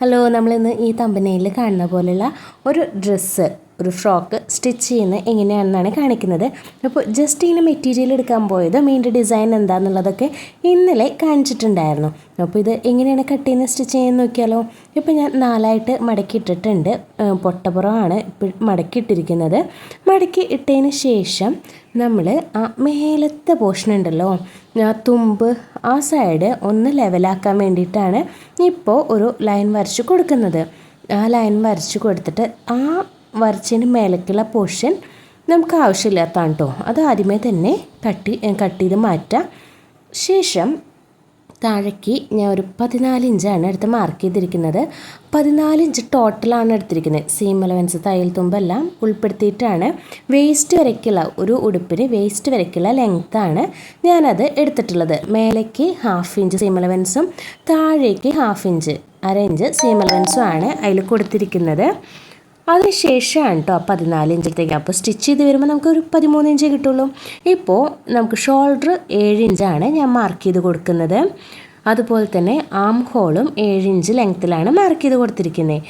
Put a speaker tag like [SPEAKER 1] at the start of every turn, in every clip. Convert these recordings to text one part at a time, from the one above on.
[SPEAKER 1] Hello നമ്മളിന്ന് ഈ തമ്പനയിൽ കാണുന്ന പോലെയുള്ള ഒരു ഡ്രസ്സ് ഒരു ഫ്രോക്ക് സ്റ്റിച്ച് ചെയ്യുന്നത് എങ്ങനെയാണെന്നാണ് കാണിക്കുന്നത്. അപ്പോൾ ജസ്റ്റ് ഇങ്ങനെ മെറ്റീരിയൽ എടുക്കാൻ പോയത് മെയിന്റെ ഡിസൈൻ എന്താണെന്നുള്ളതൊക്കെ ഇന്നലെ കാണിച്ചിട്ടുണ്ടായിരുന്നു. അപ്പോൾ ഇത് എങ്ങനെയാണ് കട്ട് ചെയ്യുന്ന സ്റ്റിച്ച് ചെയ്യുന്നത് നോക്കിയാലോ? ഇപ്പോൾ ഞാൻ നാലായിട്ട് മടക്കി ഇട്ടിട്ടുണ്ട്. പൊട്ടപ്പുറമാണ് മടക്കി ഇട്ടിരിക്കുന്നത്. മടക്കി ഇട്ടതിന് ശേഷം നമ്മൾ ആ മേലത്തെ പോർഷൻ ഉണ്ടല്ലോ ആ തുമ്പ് ആ സൈഡ് ഒന്ന് ലെവലാക്കാൻ വേണ്ടിയിട്ടാണ് ഇപ്പോൾ ഒരു ലൈൻ വരച്ച് കൊടുക്കുന്നത്. ആ ലൈൻ വരച്ച് കൊടുത്തിട്ട് ആ വരച്ചതിന് മേലേക്കുള്ള പോർഷൻ നമുക്ക് ആവശ്യമില്ലാത്തതാണ് കേട്ടോ അത് ആദ്യമേ തന്നെ കട്ടി കട്ട് ചെയ്ത് മാറ്റാം. ശേഷം താഴേക്ക് ഞാൻ ഒരു പതിനാല് ഇഞ്ചാണ് എടുത്ത് മാർക്ക് ചെയ്തിരിക്കുന്നത്. പതിനാല് ഇഞ്ച് ടോട്ടലാണ് എടുത്തിരിക്കുന്നത്. സീം അലവൻസ് തയ്യൽ തുമ്പെല്ലാം ഉൾപ്പെടുത്തിയിട്ടാണ്. വേസ്റ്റ് വരയ്ക്കുള്ള ഒരു ഉടുപ്പിന് വേസ്റ്റ് വരയ്ക്കുള്ള ലെങ്ത്താണ് ഞാനത് എടുത്തിട്ടുള്ളത്. മേലേക്ക് ഹാഫ് ഇഞ്ച് സീം അലവൻസും താഴേക്ക് ഹാഫ് ഇഞ്ച് അര ഇഞ്ച് സീം അലവൻസും ആണ് അതിൽ കൊടുത്തിരിക്കുന്നത്. അതിനുശേഷമാണ് കേട്ടോ പതിനാല് ഇഞ്ചത്തേക്ക് അപ്പോൾ സ്റ്റിച്ച് ചെയ്ത് വരുമ്പോൾ നമുക്ക് ഒരു പതിമൂന്ന് ഇഞ്ച് കിട്ടുള്ളൂ. ഇപ്പോൾ നമുക്ക് ഷോൾഡർ ഏഴ് ഇഞ്ചാണ് ഞാൻ മാർക്ക് ചെയ്ത് കൊടുക്കുന്നത്. അതുപോലെ തന്നെ ആം ഹോളും ഏഴ് ഇഞ്ച് ലെങ്ത്തിലാണ് മാർക്ക് ചെയ്ത് കൊടുത്തിരിക്കുന്നത്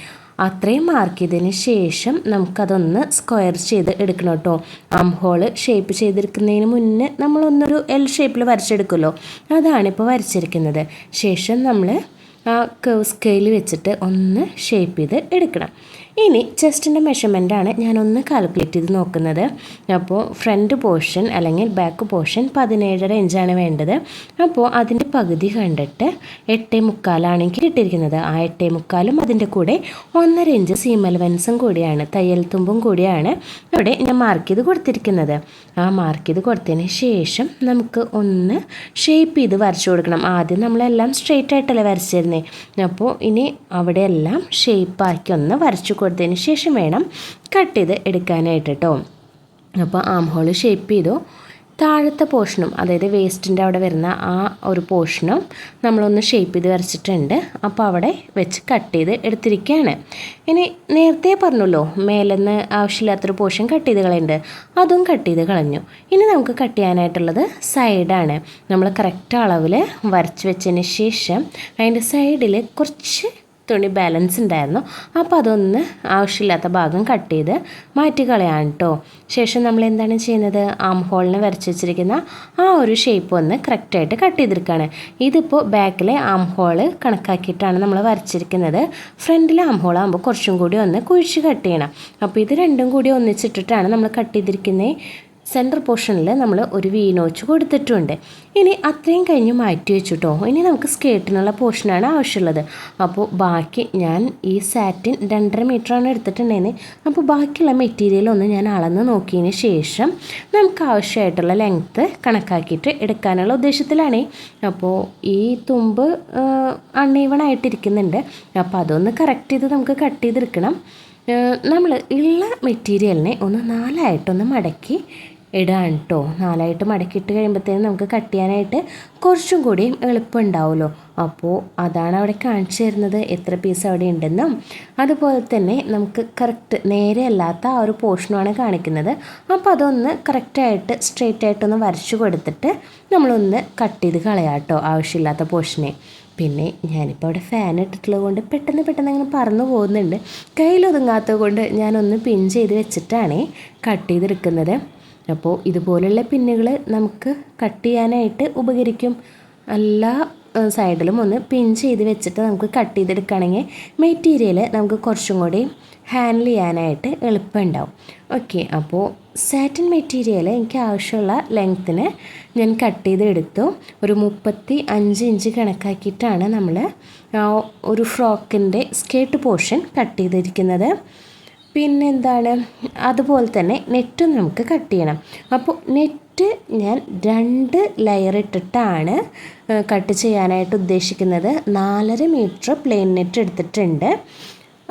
[SPEAKER 1] അത്രയും മാർക്ക് ചെയ്തതിന് ശേഷം നമുക്കതൊന്ന് സ്ക്വയർ ചെയ്ത് എടുക്കണം കേട്ടോ ആം ഹോൾ ഷേപ്പ് ചെയ്തെടുക്കുന്നതിന് മുന്നേ നമ്മളൊന്നൊരു എൽ ഷേപ്പിൽ വരച്ചെടുക്കുമല്ലോ. അതാണിപ്പോൾ വരച്ചിരിക്കുന്നത്. ശേഷം നമ്മൾ ആ കേവ് സ്കെയിൽ വെച്ചിട്ട് ഒന്ന് ഷേപ്പ് ചെയ്ത് എടുക്കണം. ഇനി ചെസ്റ്റിന്റെ മെഷർമെന്റാണ് ഞാനൊന്ന് കാൽക്കുലേറ്റ് ചെയ്ത് നോക്കുന്നത്. അപ്പോൾ ഫ്രണ്ട് പോർഷൻ അല്ലെങ്കിൽ ബാക്ക് പോർഷൻ പതിനേഴര ഇഞ്ചാണ് വേണ്ടത്. അപ്പോൾ അതിന്റെ പകുതി കണ്ടിട്ട് എട്ടേ മുക്കാലാണ് എനിക്ക് കിട്ടിയിരിക്കുന്നത് ആ എട്ടേ മുക്കാലും അതിന്റെ കൂടെ ഒന്നര ഇഞ്ച് സീമൽ വെൻസും കൂടിയാണ് തയ്യൽ തുമ്പും കൂടിയാണ് അവിടെ ഞാൻ മാർക്ക് ചെയ്ത് കൊടുത്തിരിക്കുന്നത്. ആ മാർക്ക് ചെയ്ത് കൊടുത്തതിന് ശേഷം നമുക്ക് ഒന്ന് ഷേപ്പ് ചെയ്ത് വരച്ചു കൊടുക്കണം. ആദ്യം നമ്മളെല്ലാം സ്ട്രെയിറ്റ് ആയിട്ടല്ലേ വരച്ചിരുന്നത് അപ്പോൾ ഇനി അവിടെയെല്ലാം ഷേപ്പാക്കി ഒന്ന് വരച്ചു കൊടുത്തതിന് ശേഷം വേണം കട്ട് ചെയ്ത് എടുക്കാനായിട്ട് കേട്ടോ അപ്പോൾ ആം ഹോൾ ഷേപ്പ് ചെയ്തു. താഴത്തെ പോർഷനും അതായത് വേസ്റ്റിന്റെ അവിടെ വരുന്ന ആ ഒരു പോർഷനും നമ്മളൊന്ന് ഷേപ്പ് ചെയ്ത് വരച്ചിട്ടുണ്ട്. അപ്പോൾ അവിടെ വെച്ച് കട്ട് ചെയ്ത് എടുത്തിരിക്കുകയാണ്. ഇനി നേരത്തെ പറഞ്ഞല്ലോ മേലെന്ന് ആവശ്യമില്ലാത്തൊരു പോർഷൻ കട്ട് ചെയ്ത് കളയുന്നുണ്ട് അതും കട്ട് ചെയ്ത് കളഞ്ഞു. ഇനി നമുക്ക് കട്ട് ചെയ്യാനായിട്ടുള്ളത് സൈഡാണ് നമ്മൾ കറക്റ്റ് അളവിൽ വരച്ച് വെച്ചതിന് ശേഷം അതിന്റെ സൈഡിൽ കുറച്ച് തുണി ബാലൻസ് ഉണ്ടായിരുന്നു. അപ്പോൾ അതൊന്ന് ആവശ്യമില്ലാത്ത ഭാഗം കട്ട് ചെയ്ത് മാറ്റി കളയാണ് കേട്ടോ ശേഷം നമ്മൾ എന്താണ് ചെയ്യുന്നത്? ആം ഹോളിന് വരച്ച് വെച്ചിരിക്കുന്ന ആ ഒരു ഷേപ്പ് ഒന്ന് കറക്റ്റായിട്ട് കട്ട് ചെയ്തെടുക്കുകയാണ് ഇതിപ്പോൾ ബാക്കിലെ ആം ഹോൾ കണക്കാക്കിയിട്ടാണ് നമ്മൾ വരച്ചിരിക്കുന്നത്. ഫ്രണ്ടിലെ ആം ഹോൾ ആകുമ്പോൾ കുറച്ചും കൂടി ഒന്ന് കുഴിച്ച് കട്ട് ചെയ്യണം. അപ്പോൾ ഇത് രണ്ടും കൂടി ഒന്നിച്ചിട്ടിട്ടാണ് നമ്മൾ കട്ട് ചെയ്തിരിക്കുന്നത് സെന്റർ പോർഷനിൽ നമ്മൾ ഒരു വീനോച്ച് കൊടുത്തിട്ടുണ്ട്. ഇനി അത്രയും കഴിഞ്ഞ് മാറ്റി വെച്ചിട്ടോ. ഇനി നമുക്ക് സ്കേർട്ടിനുള്ള പോർഷനാണ് ആവശ്യമുള്ളത്. അപ്പോൾ ബാക്കി ഞാൻ ഈ സാറ്റിൻ രണ്ടര മീറ്ററാണ് എടുത്തിട്ടുണ്ടായിരുന്നത് അപ്പോൾ ബാക്കിയുള്ള മെറ്റീരിയൽ ഒന്ന് ഞാൻ അളന്ന് നോക്കിയതിന് ശേഷം നമുക്ക് ആവശ്യമായിട്ടുള്ള ലെങ്ത്ത് കണക്കാക്കിയിട്ട് എടുക്കാനുള്ള ഉദ്ദേശത്തിലാണ്. അപ്പോൾ ഈ തുമ്പ് അൺഈവൺ ആയിട്ടിരിക്കുന്നുണ്ട്. അപ്പോൾ അതൊന്ന് കറക്റ്റ് ചെയ്ത് നമുക്ക് കട്ട് ചെയ്തെടുക്കണം. നമ്മൾ ഉള്ള മെറ്റീരിയലിനെ ഒന്ന് നാലായിട്ടൊന്ന് മടക്കി ഇടാൻ കേട്ടോ നാലായിട്ട് മടക്കിയിട്ട് കഴിയുമ്പോഴത്തേനും നമുക്ക് കട്ട് ചെയ്യാനായിട്ട് കുറച്ചും കൂടി എളുപ്പമുണ്ടാവുമല്ലോ അപ്പോൾ അതാണ് അവിടെ കാണിച്ചു തരുന്നത് എത്ര പീസ് അവിടെ ഉണ്ടെന്നും. അതുപോലെ തന്നെ നമുക്ക് കറക്റ്റ് നേരെ അല്ലാത്ത ആ ഒരു പോർഷനുമാണ് കാണിക്കുന്നത്. അപ്പോൾ അതൊന്ന് കറക്റ്റായിട്ട് സ്ട്രെയിറ്റ് ആയിട്ടൊന്ന് വരച്ചു കൊടുത്തിട്ട് നമ്മളൊന്ന് കട്ട് ചെയ്ത് കളയാം കേട്ടോ ആവശ്യമില്ലാത്ത പോർഷനെ പിന്നെ ഞാനിപ്പോൾ അവിടെ ഫാൻ ഇട്ടിട്ടുള്ളത് കൊണ്ട് പെട്ടെന്ന് പെട്ടെന്ന് അങ്ങനെ പറന്നു പോകുന്നുണ്ട്. കയ്യിലൊതുങ്ങാത്തത് കൊണ്ട് ഞാനൊന്ന് പിൻ ചെയ്ത് വെച്ചിട്ടാണ് കട്ട് ചെയ്തെടുക്കുന്നത്. അപ്പോൾ ഇതുപോലുള്ള പിന്നുകൾ നമുക്ക് കട്ട് ചെയ്യാനായിട്ട് ഉപകരിക്കും. എല്ലാ സൈഡിലും ഒന്ന് പിൻ ചെയ്ത് വെച്ചിട്ട് നമുക്ക് കട്ട് ചെയ്തെടുക്കുകയാണെങ്കിൽ മെറ്റീരിയൽ നമുക്ക് കുറച്ചും കൂടി ഹാൻഡിൽ ചെയ്യാനായിട്ട് എളുപ്പമുണ്ടാവും. ഓക്കെ അപ്പോൾ സാറ്റിൻ മെറ്റീരിയൽ എനിക്ക് ആവശ്യമുള്ള ലെങ്ത്തിന് ഞാൻ കട്ട് ചെയ്തെടുത്തു. ഒരു മുപ്പത്തി അഞ്ച് ഇഞ്ച് കണക്കാക്കിയിട്ടാണ് നമ്മൾ ഒരു ഫ്രോക്കിന്റെ സ്കേർട്ട് പോർഷൻ കട്ട് ചെയ്തിരിക്കുന്നത്. പിന്നെന്താണ്? അതുപോലെ തന്നെ നെറ്റും നമുക്ക് കട്ട് ചെയ്യണം. അപ്പോൾ നെറ്റ് ഞാൻ രണ്ട് ലെയർ ഇട്ടിട്ടാണ് കട്ട് ചെയ്യാനായിട്ട് ഉദ്ദേശിക്കുന്നത്. നാലര മീറ്റർ പ്ലെയിൻ നെറ്റ് എടുത്തിട്ടുണ്ട്.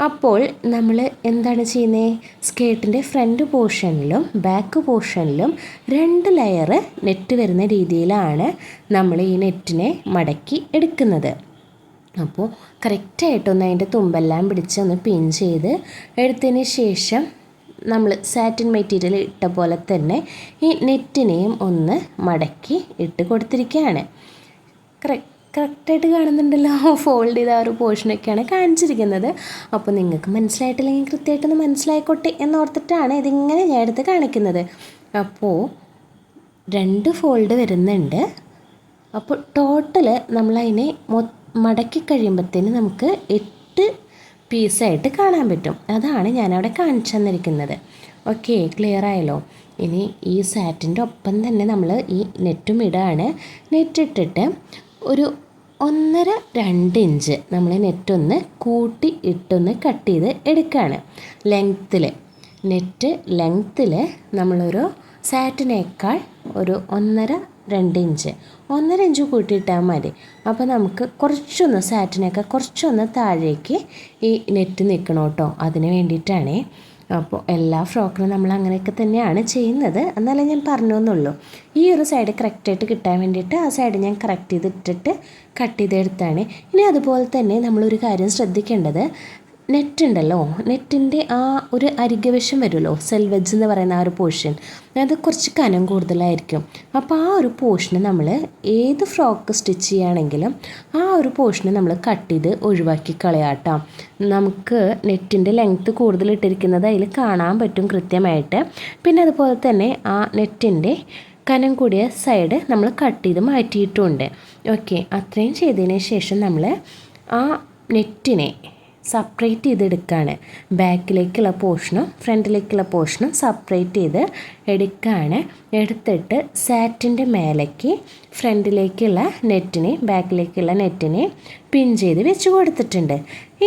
[SPEAKER 1] അപ്പോൾ നമ്മൾ എന്താണ് ചെയ്യുന്നത് സ്കേർട്ടിന്റെ ഫ്രണ്ട് പോർഷനിലും ബാക്ക് പോർഷനിലും രണ്ട് ലെയർ നെറ്റ് വരുന്ന രീതിയിലാണ് നമ്മൾ ഈ നെറ്റിനെ മടക്കി എടുക്കുന്നത്. അപ്പോൾ കറക്റ്റായിട്ടൊന്ന് അതിന്റെ തുമ്പെല്ലാം പിടിച്ച് ഒന്ന് പിൻ ചെയ്ത് എടുത്തതിന് ശേഷം നമ്മൾ സാറ്റിൻ മെറ്റീരിയൽ ഇട്ട പോലെ തന്നെ ഈ നെറ്റിനെയും ഒന്ന് മടക്കി ഇട്ട് കൊടുത്തിരിക്കുകയാണ്. കറക്റ്റ് കറക്റ്റായിട്ട് കാണുന്നുണ്ടല്ലോ. ഫോൾഡ് ചെയ്ത ആ ഒരു പോർഷനൊക്കെയാണ് കാണിച്ചിരിക്കുന്നത്. അപ്പോൾ നിങ്ങൾക്ക് മനസ്സിലായിട്ടില്ലെങ്കിൽ കൃത്യമായിട്ടൊന്ന് മനസ്സിലായിക്കോട്ടെ എന്നോർത്തിട്ടാണ് ഇതിങ്ങനെ ഞാൻ എടുത്ത് കാണിക്കുന്നത്. അപ്പോൾ രണ്ട് ഫോൾഡ് വരുന്നുണ്ട്. അപ്പോൾ ടോട്ടൽ നമ്മളതിനെ മൊ മടക്കി കഴിയുമ്പോഴത്തേന് നമുക്ക് എട്ട് പീസായിട്ട് കാണാൻ പറ്റും. അതാണ് ഞാനവിടെ കാണിച്ചു തന്നിരിക്കുന്നത്. ഓക്കെ ക്ലിയർ ആയല്ലോ? ഇനി ഈ സാറ്റിന്റെ ഒപ്പം തന്നെ നമ്മൾ ഈ നെറ്റും ഇടാണ്. നെറ്റ് ഇട്ടിട്ട് ഒരു ഒന്നര രണ്ട് ഇഞ്ച് നമ്മൾ നെറ്റൊന്ന് കൂട്ടി ഇട്ടൊന്ന് കട്ട് ചെയ്ത് എടുക്കുകയാണ് ലെങ്ത്തിൽ നെറ്റ് ലെങ്ത്തിൽ നമ്മളൊരു സാറ്റിനേക്കാൾ ഒരു ഒന്നര രണ്ട് ഇഞ്ച് ഒന്നര ഇഞ്ച് കൂട്ടിയിട്ടാൽ മതി. അപ്പോൾ നമുക്ക് കുറച്ചൊന്ന് സാറ്റിനൊക്കെ കുറച്ചൊന്ന് താഴേക്ക് ഈ നെറ്റ് നിൽക്കണം കേട്ടോ. അതിന് വേണ്ടിയിട്ടാണേ. അപ്പോൾ എല്ലാ ഫ്രോക്കിനും നമ്മൾ അങ്ങനെയൊക്കെ തന്നെയാണ് ചെയ്യുന്നത്. എന്നാലേ ഞാൻ പറഞ്ഞു എന്നുള്ളൂ ഈ ഒരു സൈഡ് കറക്റ്റായിട്ട് കിട്ടാൻ വേണ്ടിയിട്ട് ആ സൈഡ് ഞാൻ കറക്റ്റ് ചെയ്തിട്ടിട്ട് കട്ട് ചെയ്തെടുത്താണ് ഇനി അതുപോലെ തന്നെ നമ്മളൊരു കാര്യം ശ്രദ്ധിക്കേണ്ടത്. നെറ്റ് ഉണ്ടല്ലോ നെറ്റിന്റെ ആ ഒരു അരികവശം വരുമല്ലോ. സെൽവെജ് എന്ന് പറയുന്ന ആ ഒരു പോർഷൻ അത് കുറച്ച് കനം കൂടുതലായിരിക്കും. അപ്പോൾ ആ ഒരു പോർഷന് നമ്മൾ ഏത് ഫ്രോക്ക് സ്റ്റിച്ച് ചെയ്യുകയാണെങ്കിലും ആ ഒരു പോർഷന് നമ്മൾ കട്ട് ചെയ്ത് ഒഴിവാക്കി കളയാട്ടോ നമുക്ക് നെറ്റിന്റെ ലെങ്ത്ത് കൂടുതൽ ഇട്ടിരിക്കുന്നത് അതിൽ കാണാൻ പറ്റും കൃത്യമായിട്ട്. പിന്നെ അതുപോലെ തന്നെ ആ നെറ്റിന്റെ കനം കൂടിയ സൈഡ് നമ്മൾ കട്ട് ചെയ്ത് മാറ്റിയിട്ടുണ്ട്. ഓക്കെ അത്രയും ചെയ്തതിന് ശേഷം നമ്മൾ ആ നെറ്റിനെ സെപ്പറേറ്റ് ചെയ്തെടുക്കുകയാണ് ബാക്കിലേക്കുള്ള പോർഷനും ഫ്രണ്ടിലേക്കുള്ള പോർഷനും സെപ്പറേറ്റ് ചെയ്ത് എടുക്കുകയാണ് എടുത്തിട്ട് സാറ്റിന്റെ മേലേക്ക് ഫ്രണ്ടിലേക്കുള്ള നെറ്റിനെ ബാക്കിലേക്കുള്ള നെറ്റിനെ പിൻ ചെയ്ത് വെച്ച് കൊടുത്തിട്ടുണ്ട്.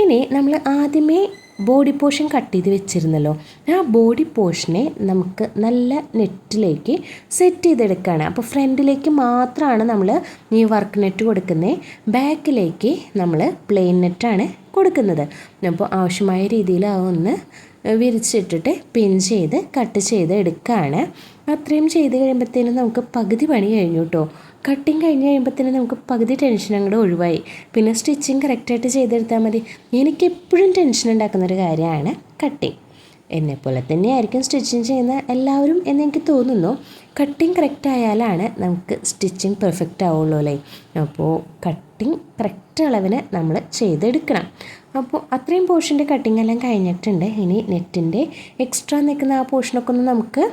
[SPEAKER 1] ഇനി നമ്മൾ ആദ്യമേ ബോഡി പോർഷൻ കട്ട് ചെയ്ത് വെച്ചിരുന്നല്ലോ. ആ ബോഡി പോർഷനെ നമുക്ക് നല്ല നെറ്റിലേക്ക് സെറ്റ് ചെയ്തെടുക്കുകയാണ് അപ്പോൾ ഫ്രണ്ടിലേക്ക് മാത്രമാണ് നമ്മൾ ഈ വർക്ക് നെറ്റ് കൊടുക്കുന്നത് ബാക്കിലേക്ക് നമ്മൾ പ്ലെയിൻ നെറ്റാണ് കൊടുക്കുന്നത്. അപ്പോൾ ആവശ്യമായ രീതിയിൽ അതൊന്ന് വിരിച്ചിട്ടിട്ട് പിൻ ചെയ്ത് കട്ട് ചെയ്ത് എടുക്കുകയാണ്. അത്രയും ചെയ്ത് കഴിയുമ്പോഴത്തേനും നമുക്ക് പകുതി പണി കഴിഞ്ഞു കേട്ടോ. കട്ടിങ് കഴിഞ്ഞ് കഴിയുമ്പോഴത്തേനും നമുക്ക് പകുതി ടെൻഷൻ അങ്ങോട്ട് ഒഴിവായി. പിന്നെ സ്റ്റിച്ചിങ് കറക്റ്റായിട്ട് ചെയ്തെടുത്താൽ മതി. എനിക്ക് എപ്പോഴും ടെൻഷൻ ഉണ്ടാക്കുന്ന ഒരു കാര്യമാണ് കട്ടിങ് എന്നെപ്പോലെ തന്നെയായിരിക്കും സ്റ്റിച്ചിങ് ചെയ്യുന്ന എല്ലാവരും എന്നെനിക്ക് തോന്നുന്നു. കട്ടിങ് കറക്റ്റ് ആയാലാണ് നമുക്ക് സ്റ്റിച്ചിങ് പെർഫെക്റ്റ് ആവുള്ളൂ അല്ലേ? അപ്പോൾ കട്ടിങ് കറക്റ്റ് അളവിന് നമ്മൾ ചെയ്തെടുക്കണം. അപ്പോൾ അത്രയും പോർഷന്റെ കട്ടിങ് എല്ലാം കഴിഞ്ഞിട്ടുണ്ട്. ഇനി നെറ്റിന്റെ എക്സ്ട്രാ നിൽക്കുന്ന ആ പോർഷനൊക്കെ ഒന്ന് നമുക്ക്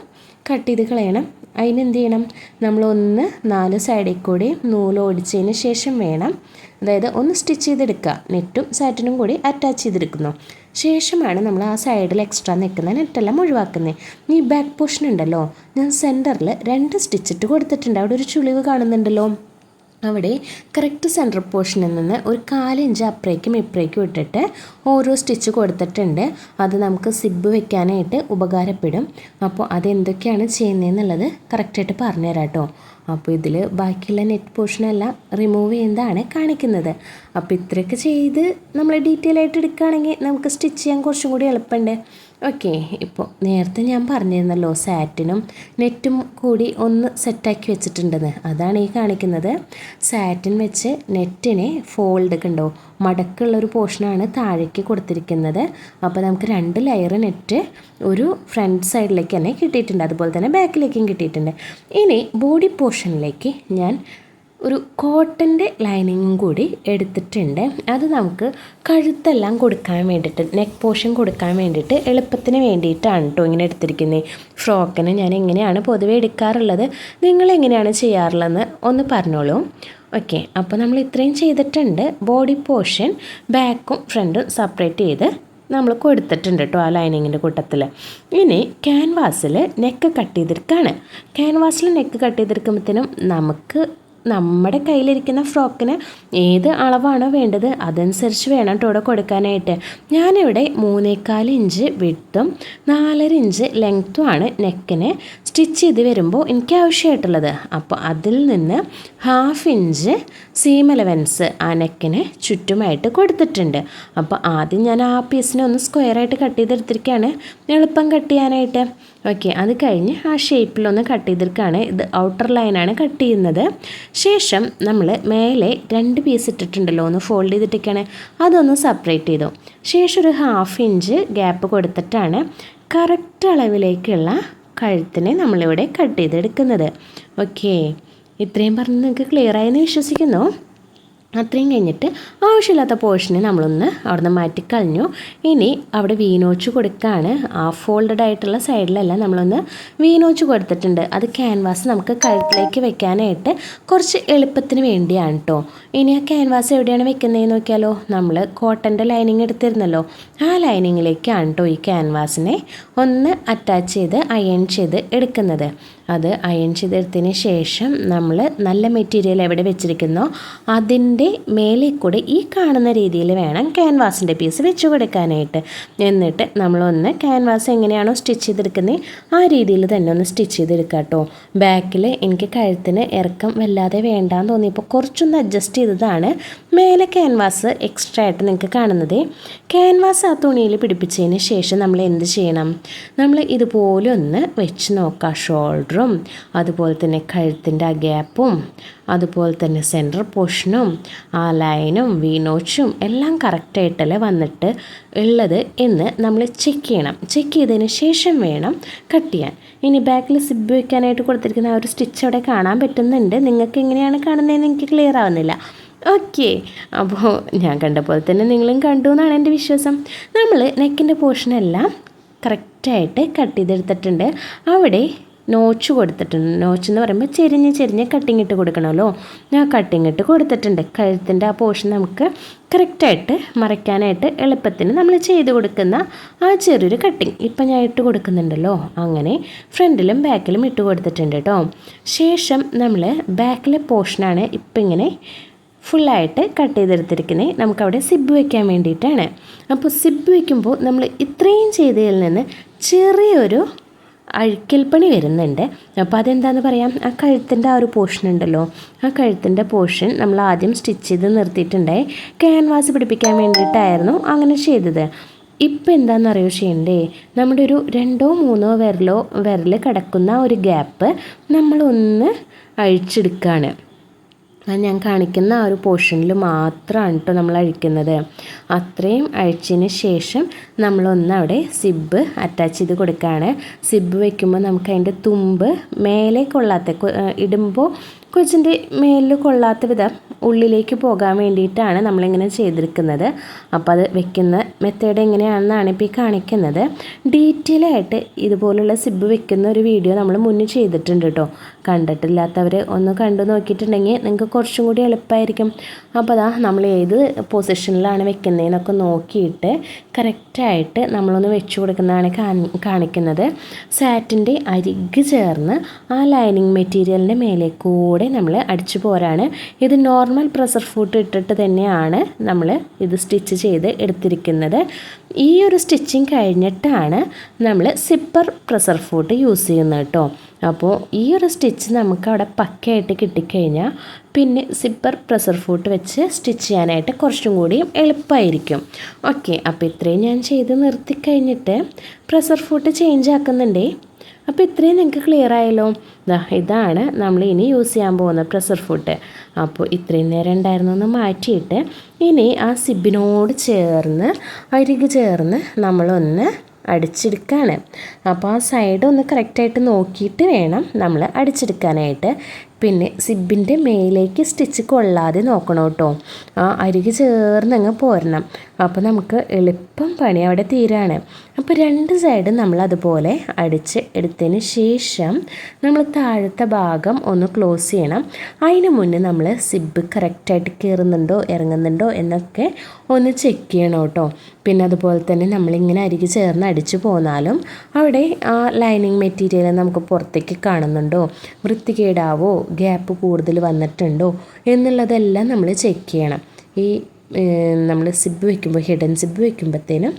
[SPEAKER 1] കട്ട് ചെയ്ത് കളയണം. അതിന് എന്ത് ചെയ്യണം? നമ്മളൊന്ന് നാല് സൈഡിൽ കൂടി നൂൽ ഓടിച്ചതിന് ശേഷം വേണം. അതായത് ഒന്ന് സ്റ്റിച്ച് ചെയ്തെടുക്കുക. നെറ്റും സാറ്റിനും കൂടി അറ്റാച്ച് ചെയ്തെടുക്കുന്നു. ശേഷമാണ് നമ്മൾ ആ സൈഡിൽ എക്സ്ട്രാ നിൽക്കുന്ന നെറ്റെല്ലാം ഒഴിവാക്കുന്നത്. ഈ ബാക്ക് പോർഷൻ ഉണ്ടല്ലോ? ഞാൻ സെന്ററിൽ രണ്ട് സ്റ്റിച്ചിട്ട് കൊടുത്തിട്ടുണ്ട്. അവിടെ ഒരു ചുളിവ് കാണുന്നുണ്ടല്ലോ? അവിടെ കറക്റ്റ് സെന്റർ പോർഷനിൽ നിന്ന് ഒരു കാലിഞ്ച് അപ്പുറേക്കും ഇപ്പുറേക്കും ഇട്ടിട്ട് ഓരോ സ്റ്റിച്ച് കൊടുത്തിട്ടുണ്ട്. അത് നമുക്ക് സിബ് വെക്കാനായിട്ട് ഉപകാരപ്പെടും. അപ്പോൾ അതെന്തൊക്കെയാണ് ചെയ്യുന്നതെന്നുള്ളത് കറക്റ്റായിട്ട് പറഞ്ഞുതരാം കേട്ടോ അപ്പോൾ ഇതിൽ ബാക്കിയുള്ള നെറ്റ് പോർഷനെല്ലാം റിമൂവ് ചെയ്യുന്നതാണ് കാണിക്കുന്നത്. അപ്പോൾ ഇത്രയൊക്കെ ചെയ്ത് നമ്മൾ ഡീറ്റെയിൽ ആയിട്ട് എടുക്കുകയാണെങ്കിൽ നമുക്ക് സ്റ്റിച്ച് ചെയ്യാൻ കുറച്ചും കൂടി എളുപ്പമുണ്ട്. ഓക്കെ ഇപ്പോൾ നേരത്തെ ഞാൻ പറഞ്ഞിരുന്നല്ലോ സാറ്റിനും നെറ്റും കൂടി ഒന്ന് സെറ്റാക്കി വെച്ചിട്ടുണ്ടെന്ന്. അതാണ് ഈ കാണിക്കുന്നത്. സാറ്റിൻ വെച്ച് നെറ്റിനെ ഫോൾഡ് കണ്ടോ മടക്കുള്ള ഒരു പോർഷനാണ് താഴേക്ക് കൊടുത്തിരിക്കുന്നത്. അപ്പോൾ നമുക്ക് രണ്ട് ലെയർ നെറ്റ് ഒരു ഫ്രണ്ട് സൈഡിലേക്ക് തന്നെ കിട്ടിയിട്ടുണ്ട്. അതുപോലെ തന്നെ ബാക്കിലേക്കും കിട്ടിയിട്ടുണ്ട്. ഇനി ബോഡി പോർഷനിലേക്ക് ഞാൻ ഒരു കോട്ടന്റെ ലൈനിങ്ങും കൂടി എടുത്തിട്ടുണ്ട്. അത് നമുക്ക് കഴുത്തെല്ലാം കൊടുക്കാൻ വേണ്ടിയിട്ട് നെക്ക് പോർഷൻ കൊടുക്കാൻ വേണ്ടിയിട്ട് എളുപ്പത്തിന് വേണ്ടിയിട്ടാണ് കേട്ടോ ഇങ്ങനെ എടുത്തിരിക്കുന്നത് ഫ്രോക്കിന് ഞാൻ എങ്ങനെയാണ് പൊതുവെ എടുക്കാറുള്ളത് നിങ്ങൾ എങ്ങനെയാണ് ചെയ്യാറുള്ളതെന്ന് ഒന്ന് പറഞ്ഞോളൂ. ഓക്കെ അപ്പോൾ നമ്മൾ ഇത്രയും ചെയ്തിട്ടുണ്ട്. ബോഡി പോർഷൻ ബാക്കും ഫ്രണ്ടും സെപ്പറേറ്റ് ചെയ്ത് നമ്മൾ കൊടുത്തിട്ടുണ്ട് കേട്ടോ ആ ലൈനിങ്ങിന്റെ കൂട്ടത്തിൽ. ഇനി ക്യാൻവാസിൽ നെക്ക് കട്ട് ചെയ്തെടുക്കുകയാണ് ക്യാൻവാസിൽ നെക്ക് കട്ട് ചെയ്തെടുക്കുമ്പോഴത്തേനും നമുക്ക് നമ്മുടെ കയ്യിലിരിക്കുന്ന ഫ്രോക്കിന് ഏത് അളവാണോ വേണ്ടത് അതനുസരിച്ച് വേണം കേട്ടോ കൊടുക്കാനായിട്ട്. ഞാനിവിടെ മൂന്നേക്കാൽ ഇഞ്ച് വിട്ടും നാലര ഇഞ്ച് ലെങ്ത്തുമാണ് നെക്കിന് സ്റ്റിച്ച് ചെയ്ത് വരുമ്പോൾ എനിക്ക് ആവശ്യമായിട്ടുള്ളത് അപ്പോൾ അതിൽ നിന്ന് ഹാഫ് ഇഞ്ച് സീം അലവൻസ് ആ നെക്കിന് ചുറ്റുമായിട്ട് കൊടുത്തിട്ടുണ്ട്. അപ്പോൾ ആദ്യം ഞാൻ ആ പീസിനെ ഒന്ന് സ്ക്വയറായിട്ട് കട്ട് ചെയ്തെടുത്തിരിക്കുകയാണ്. എളുപ്പം കട്ട് ചെയ്യാനായിട്ട്. ഓക്കെ അത് കഴിഞ്ഞ് ആ ഷേപ്പിലൊന്ന് കട്ട് ചെയ്തിരിക്കുകയാണ് ഇത് ഔട്ടർ ലൈനാണ് കട്ട് ചെയ്യുന്നത്. ശേഷം നമ്മൾ മേലെ രണ്ട് പീസ് ഇട്ടിട്ടുണ്ടല്ലോ ഒന്ന് ഫോൾഡ് ചെയ്തിട്ടൊക്കെയാണ്. അതൊന്ന് സെപ്പറേറ്റ് ചെയ്തു. ശേഷം ഒരു ഹാഫ് ഇഞ്ച് ഗ്യാപ്പ് കൊടുത്തിട്ടാണ് കറക്റ്റ് അളവിലേക്കുള്ള കഴുത്തിനെ നമ്മളിവിടെ കട്ട് ചെയ്തെടുക്കുന്നത്. ഓക്കേ ഇത്രയും പറഞ്ഞ് നിങ്ങൾക്ക് ക്ലിയർ ആയെന്ന് വിശ്വസിക്കുന്നു. അത്രയും കഴിഞ്ഞിട്ട് ആവശ്യമില്ലാത്ത പോർഷനെ നമ്മളൊന്ന് അവിടുന്ന് മാറ്റിക്കളഞ്ഞു ഇനി അവിടെ വീനോച്ച് കൊടുക്കുകയാണ് ആ ഫോൾഡഡ് ആയിട്ടുള്ള സൈഡിലെല്ലാം നമ്മളൊന്ന് വീനോച്ച് കൊടുത്തിട്ടുണ്ട്. അത് ക്യാൻവാസ് നമുക്ക് കഴുത്തിലേക്ക് വെക്കാനായിട്ട് കുറച്ച് എളുപ്പത്തിന് വേണ്ടിയാണ് കേട്ടോ ഇനി ആ ക്യാൻവാസ് എവിടെയാണ് വെക്കുന്നതെന്ന് നോക്കിയാലോ? നമ്മൾ കോട്ടന്റെ ലൈനിങ് എടുത്തിരുന്നല്ലോ. ആ ലൈനിങ്ങിലേക്കാണ് കേട്ടോ ഈ ക്യാൻവാസിനെ ഒന്ന് അറ്റാച്ച് ചെയ്ത് അയൺ ചെയ്ത് എടുക്കുന്നത്. അത് അയൺ ചെയ്തെടുത്തതിന് ശേഷം നമ്മൾ നല്ല മെറ്റീരിയൽ എവിടെ വെച്ചിരിക്കുന്നോ അതിന്റെ മേലെ കൂടെ ഈ കാണുന്ന രീതിയിൽ വേണം ക്യാൻവാസിന്റെ പീസ് വെച്ച് കൊടുക്കാനായിട്ട്. എന്നിട്ട് നമ്മളൊന്ന് ക്യാൻവാസ് എങ്ങനെയാണോ സ്റ്റിച്ച് ചെയ്തെടുക്കുന്നത് ആ രീതിയിൽ തന്നെ ഒന്ന് സ്റ്റിച്ച് ചെയ്തെടുക്കുക കേട്ടോ ബാക്കിൽ എനിക്ക് കഴുത്തിന് ഇറക്കം വല്ലാതെ വേണ്ടാന്ന് തോന്നിയപ്പോൾ കുറച്ചൊന്ന് അഡ്ജസ്റ്റ് ചെയ്തതാണ്. മേലെ ക്യാൻവാസ് എക്സ്ട്രാ ആയിട്ട് നിങ്ങൾക്ക് കാണുന്നത്. ക്യാൻവാസ് ആ തുണിയിൽ പിടിപ്പിച്ചതിന് ശേഷം നമ്മൾ എന്ത് ചെയ്യണം? നമ്മൾ ഇതുപോലെ ഒന്ന് വെച്ച് നോക്കുക ഷോൾഡറും അതുപോലെ തന്നെ കഴുത്തിന്റെ ആ ഗ്യാപ്പും അതുപോലെ തന്നെ സെന്റർ പോർഷനും ആ ലൈനും വീനോച്ചും എല്ലാം കറക്റ്റായിട്ടല്ലേ വന്നിട്ട് ഉള്ളത് എന്ന് നമ്മൾ ചെക്ക് ചെയ്യണം. ചെക്ക് ചെയ്തതിന് ശേഷം വേണം കട്ട് ചെയ്യാൻ. ഇനി ബാക്കിൽ സിബ് വയ്ക്കാനായിട്ട് കൊടുത്തിരിക്കുന്ന ആ ഒരു സ്റ്റിച്ച് അവിടെ കാണാൻ പറ്റുന്നുണ്ട്. നിങ്ങൾക്ക് എങ്ങനെയാണ് കാണുന്നതെന്ന് എനിക്ക് ക്ലിയർ ആവുന്നില്ല. ഓക്കെ അപ്പോൾ ഞാൻ കണ്ട പോലെ തന്നെ നിങ്ങളും കണ്ടു എന്നാണ് എന്റെ വിശ്വാസം. നമ്മൾ നെക്കിന്റെ പോർഷനെല്ലാം കറക്റ്റായിട്ട് കട്ട് ചെയ്തെടുത്തിട്ടുണ്ട്. അവിടെ നോച്ച് കൊടുത്തിട്ടുണ്ട്. നോച്ച് എന്ന് പറയുമ്പോൾ ചെരിഞ്ഞ് ചെരിഞ്ഞ് കട്ടിങ് ഇട്ട് കൊടുക്കണമല്ലോ. ഞാൻ കട്ടിങ് ഇട്ട് കൊടുത്തിട്ടുണ്ട്. കഴുത്തിന്റെ ആ പോർഷൻ നമുക്ക് കറക്റ്റായിട്ട് മറയ്ക്കാനായിട്ട് എളുപ്പത്തിന് നമ്മൾ ചെയ്ത് കൊടുക്കുന്ന ആ ചെറിയൊരു കട്ടിങ് ഇപ്പം ഞാൻ ഇട്ട് കൊടുക്കുന്നുണ്ടല്ലോ. അങ്ങനെ ഫ്രണ്ടിലും ബാക്കിലും ഇട്ട് കൊടുത്തിട്ടുണ്ട് കേട്ടോ ശേഷം നമ്മൾ ബാക്കിലെ പോർഷനാണ് ഇപ്പം ഇങ്ങനെ ഫുള്ളായിട്ട് കട്ട് ചെയ്തെടുത്തിരിക്കുന്നത്. നമുക്കവിടെ സിബ് വയ്ക്കാൻ വേണ്ടിയിട്ടാണ്. അപ്പോൾ സിബ് വയ്ക്കുമ്പോൾ നമ്മൾ ഇത്രയും ചെയ്തതിൽ നിന്ന് ചെറിയൊരു അഴിക്കൽപ്പണി വരുന്നുണ്ട്. അപ്പോൾ അതെന്താന്ന് പറയാം? ആ കഴുത്തിന്റെ ആ ഒരു പോർഷൻ ഉണ്ടല്ലോ. ആ കഴുത്തിന്റെ പോർഷൻ നമ്മൾ ആദ്യം സ്റ്റിച്ച് ചെയ്ത് നിർത്തിയിട്ടുണ്ടായി. ക്യാൻവാസ് പിടിപ്പിക്കാൻ വേണ്ടിയിട്ടായിരുന്നു അങ്ങനെ ചെയ്തത്. ഇപ്പം എന്താണെന്നറിയോ ചെയ്യണ്ടേ നമ്മുടെ ഒരു രണ്ടോ മൂന്നോ വിരലോ വിരൽ കിടക്കുന്ന ഒരു ഗ്യാപ്പ് നമ്മളൊന്ന് അഴിച്ചെടുക്കുകയാണ് ഞാൻ കാണിക്കുന്ന ആ ഒരു പോർഷനിൽ മാത്രമാണ് കേട്ടോ നമ്മൾ അഴിക്കുന്നത്. അത്രയും അഴിച്ചതിന് ശേഷം നമ്മളൊന്ന് അവിടെ സിബ് അറ്റാച്ച് ചെയ്ത് കൊടുക്കുകയാണ്. സിബ് വെക്കുമ്പോൾ നമുക്ക് അതിന്റെ തുമ്പ് മേലെ കൊള്ളാത്ത ഇടുമ്പോൾ കൊച്ചിന്റെ മേലിൽ കൊള്ളാത്ത വിധം ഉള്ളിലേക്ക് പോകാൻ വേണ്ടിയിട്ടാണ് നമ്മളിങ്ങനെ ചെയ്തിരിക്കുന്നത്. അപ്പോൾ അത് വെക്കുന്ന മെത്തേഡ് എങ്ങനെയാണെന്നാണ് ഇപ്പോൾ ഈ കാണിക്കുന്നത്. ഡീറ്റെയിൽ ആയിട്ട് ഇതുപോലുള്ള സിബ് വെക്കുന്ന ഒരു വീഡിയോ നമ്മൾ മുന്നേ ചെയ്തിട്ടുണ്ട് കേട്ടോ. കണ്ടിട്ടില്ലാത്തവർ ഒന്ന് കണ്ടു നോക്കിയിട്ടുണ്ടെങ്കിൽ നിങ്ങൾക്ക് കുറച്ചും കൂടി എളുപ്പമായിരിക്കും. അപ്പോൾ അതാ നമ്മൾ ഏത് പൊസിഷനിലാണ് വെക്കുന്നതെന്നൊക്കെ നോക്കിയിട്ട് കറക്റ്റായിട്ട് നമ്മളൊന്ന് വെച്ച് കൊടുക്കുന്നതാണ് കാണിക്കുന്നത്. സാറ്റിന്റെ അരിക് ചേർന്ന് ആ ലൈനിങ് മെറ്റീരിയലിന്റെ മേലെ കൂടെ നമ്മൾ അടിച്ചു പോരാണ്. ഇത് നോർമൽ പ്രഷർ ഫുഡ് ഇട്ടിട്ട് തന്നെയാണ് നമ്മൾ ഇത് സ്റ്റിച്ച് ചെയ്ത് എടുത്തിരിക്കുന്നത്. ഈ ഒരു സ്റ്റിച്ചിങ് കഴിഞ്ഞിട്ടാണ് നമ്മൾ സിപ്പർ പ്രഷർ ഫുഡ് യൂസ് ചെയ്യുന്നത് കേട്ടോ. അപ്പോൾ ഈ ഒരു സ്റ്റിച്ച് നമുക്ക് അവിടെ പക്കയായിട്ട് കിട്ടിക്കഴിഞ്ഞാൽ പിന്നെ സിപ്പർ പ്രഷർ ഫൂട്ട് വെച്ച് സ്റ്റിച്ച് ചെയ്യാനായിട്ട് കുറച്ചും കൂടി എളുപ്പമായിരിക്കും ഓക്കെ അപ്പോൾ ഇത്രയും ഞാൻ ചെയ്ത് നിർത്തിക്കഴിഞ്ഞിട്ട് പ്രഷർ ഫുട്ട് ചേഞ്ച് ആക്കുന്നുണ്ടേ. അപ്പോൾ ഇത്രയും നിങ്ങൾക്ക് ക്ലിയർ ആയല്ലോ. ഇതാണ് നമ്മൾ ഇനി യൂസ് ചെയ്യാൻ പോകുന്ന പ്രഷർ ഫുഡ് അപ്പോൾ ഇത്രയും നേരം ഉണ്ടായിരുന്നു ഒന്ന് മാറ്റിയിട്ട് ഇനി ആ സിബിനോട് ചേർന്ന് അരിക്ക് ചേർന്ന് നമ്മളൊന്ന് അടിച്ചെടുക്കുകയാണ് അപ്പോൾ ആ സൈഡ് ഒന്ന് കറക്റ്റായിട്ട് നോക്കിയിട്ട് വേണം നമ്മൾ അടിച്ചെടുക്കാനായിട്ട്. പിന്നെ സിബിന്റെ മേലേക്ക് സ്റ്റിച്ച് കൊള്ളാതെ നോക്കണം കേട്ടോ. ആ അരികെ ചേർന്നങ്ങ് പോരണം. അപ്പോൾ നമുക്ക് എളുപ്പം പണി അവിടെ തീരാണ്. അപ്പോൾ രണ്ട് സൈഡും നമ്മൾ അതുപോലെ അടിച്ച് എടുത്തതിന് ശേഷം നമ്മൾ താഴത്തെ ഭാഗം ഒന്ന് ക്ലോസ് ചെയ്യണം. അതിന് മുന്നേ നമ്മൾ സിബ് കറക്റ്റായിട്ട് കയറുന്നുണ്ടോ ഇറങ്ങുന്നുണ്ടോ എന്നൊക്കെ ഒന്ന് ചെക്ക് ചെയ്യണം കേട്ടോ. പിന്നെ അതുപോലെ തന്നെ നമ്മളിങ്ങനെ അരികെ ചേർന്ന് അടിച്ചു പോന്നാലും അവിടെ ആ ലൈനിങ് മെറ്റീരിയൽ നമുക്ക് പുറത്തേക്ക് കാണുന്നുണ്ടോ വൃത്തികേടാവോ ഗ്യാപ്പ് കൂടുതൽ വന്നിട്ടുണ്ടോ എന്നുള്ളതെല്ലാം നമ്മൾ ചെക്ക് ചെയ്യണം. ഈ നമ്മൾ സിബ് വെക്കുമ്പോൾ ഹിഡൻ സിബ് വയ്ക്കുമ്പോഴത്തേനും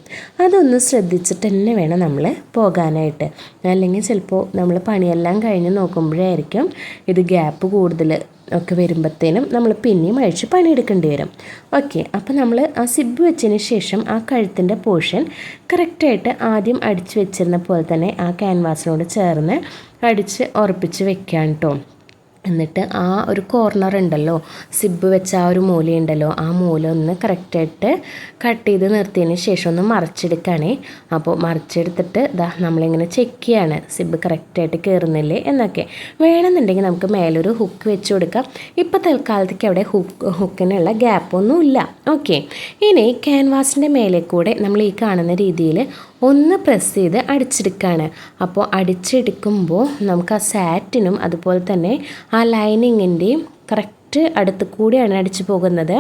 [SPEAKER 1] അതൊന്ന് ശ്രദ്ധിച്ചിട്ട് തന്നെ വേണം നമ്മൾ പോകാനായിട്ട്. അല്ലെങ്കിൽ ചിലപ്പോൾ നമ്മൾ പണിയെല്ലാം കഴിഞ്ഞ് നോക്കുമ്പോഴായിരിക്കും ഇത് ഗ്യാപ്പ് കൂടുതൽ ഒക്കെ വരുമ്പോഴത്തേനും നമ്മൾ പിന്നെയും അഴിച്ച് പണിയെടുക്കേണ്ടി വരും. ഓക്കെ അപ്പോൾ നമ്മൾ ആ സിബ് വെച്ചതിന് ശേഷം ആ കഴുത്തിന്റെ പോർഷൻ കറക്റ്റായിട്ട് ആദ്യം അടിച്ച് വെച്ചിരുന്ന പോലെ തന്നെ ആ ക്യാൻവാസിനോട് ചേർന്ന് അടിച്ച് ഉറപ്പിച്ച് വെക്കാൻ കേട്ടോ എന്നിട്ട് ആ ഒരു കോർണർ ഉണ്ടല്ലോ സിബ് വെച്ച ആ ഒരു മൂലയുണ്ടല്ലോ ആ മൂല ഒന്ന് കറക്റ്റായിട്ട് കട്ട് ചെയ്ത് നിർത്തിയതിന് ശേഷം ഒന്ന് മറിച്ചെടുക്കുകയാണേ അപ്പോൾ മറിച്ചെടുത്തിട്ട് ഇതാ നമ്മളിങ്ങനെ ചെക്ക് ചെയ്യാണ് സിബ് കറക്റ്റായിട്ട് കയറുന്നില്ലേ എന്നൊക്കെ. വേണമെന്നുണ്ടെങ്കിൽ നമുക്ക് മേലൊരു ഹുക്ക് വെച്ച് കൊടുക്കാം. ഇപ്പോൾ തൽക്കാലത്തേക്ക് അവിടെ ഹുക്ക് ഹുക്കിനുള്ള ഗ്യാപ്പൊന്നും ഇല്ല ഓക്കെ ഇനി ക്യാൻവാസിന്റെ മേലെ കൂടെ നമ്മൾ ഈ കാണുന്ന രീതിയിൽ ഒന്ന് പ്രസ് ചെയ്ത് അടിച്ചെടുക്കുകയാണ് അപ്പോൾ അടിച്ചെടുക്കുമ്പോൾ നമുക്ക് ആ സാറ്റിനും അതുപോലെ തന്നെ ആ ലൈനിങ്ങിന്റെയും കറക്റ്റ് അടുത്ത് കൂടിയാണ് അടിച്ചു പോകുന്നത്.